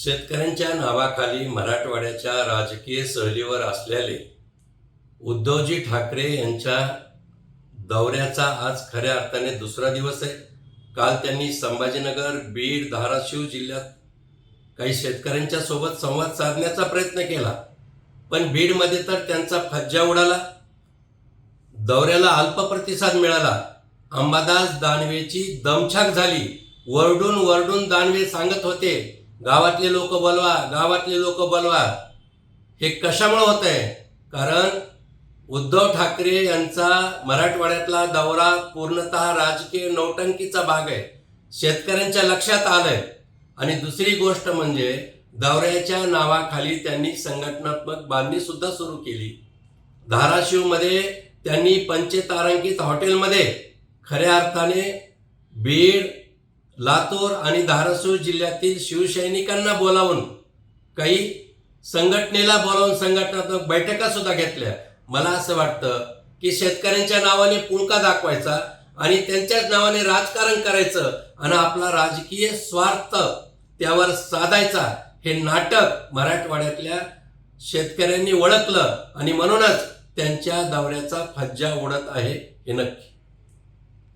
शेतकऱ्यांच्या नावाखाली मराठवाड्याच्या राजकीय सहलीवर असलेले उद्धवजी ठाकरे यांच्या दौऱ्याचा आज खऱ्या अर्थाने दुसरा दिवस आहे. काल त्यांनी संभाजीनगर बीड धाराशिव जिल्ह्यात काही शेतकऱ्यांच्या सोबत संवाद साधण्याचा प्रयत्न केला. पण बीडमध्ये तर त्यांचा फज्जा उडाला. दौऱ्याला अल्प प्रतिसाद मिळाला. अंबादास दानवेची दमछाक झाली. वरडून वरडून दानवे सांगत होते गावातले लोक बोलवा गावातले लोक बोलवा. हे कशामुळे होत आहे कारण उद्धव ठाकरे यांचा मराठवाड्यातला दौरा पूर्णतः राजकीय नौटंकीचा भाग आहे. शेतकऱ्यांच्या लक्षात आलंय. आणि दुसरी गोष्ट म्हणजे दौऱ्याच्या नावाखाली त्यांनी संघटनात्मक बांधणी सुद्धा सुरू केली. धाराशिवमध्ये त्यांनी पंचतारांकित हॉटेलमध्ये खऱ्या अर्थाने बीड लातूर आणि धाराशिव जिल्ह्यातील शिवसैनिकांना बोलावून काही संघटनेला बोलावून संघटनात्मक बैठका सुद्धा घेतल्या. मला असं वाटतं की शेतकऱ्यांच्या नावाने पुळका दाखवायचा आणि त्यांच्याच नावाने राजकारण करायचं आणि आपला राजकीय स्वार्थ त्यावर साधायचा हे नाटक मराठवाड्यातल्या शेतकऱ्यांनी ओळखलं आणि म्हणूनच त्यांच्या दौऱ्याचा फज्जा उडत आहे हे नक्की.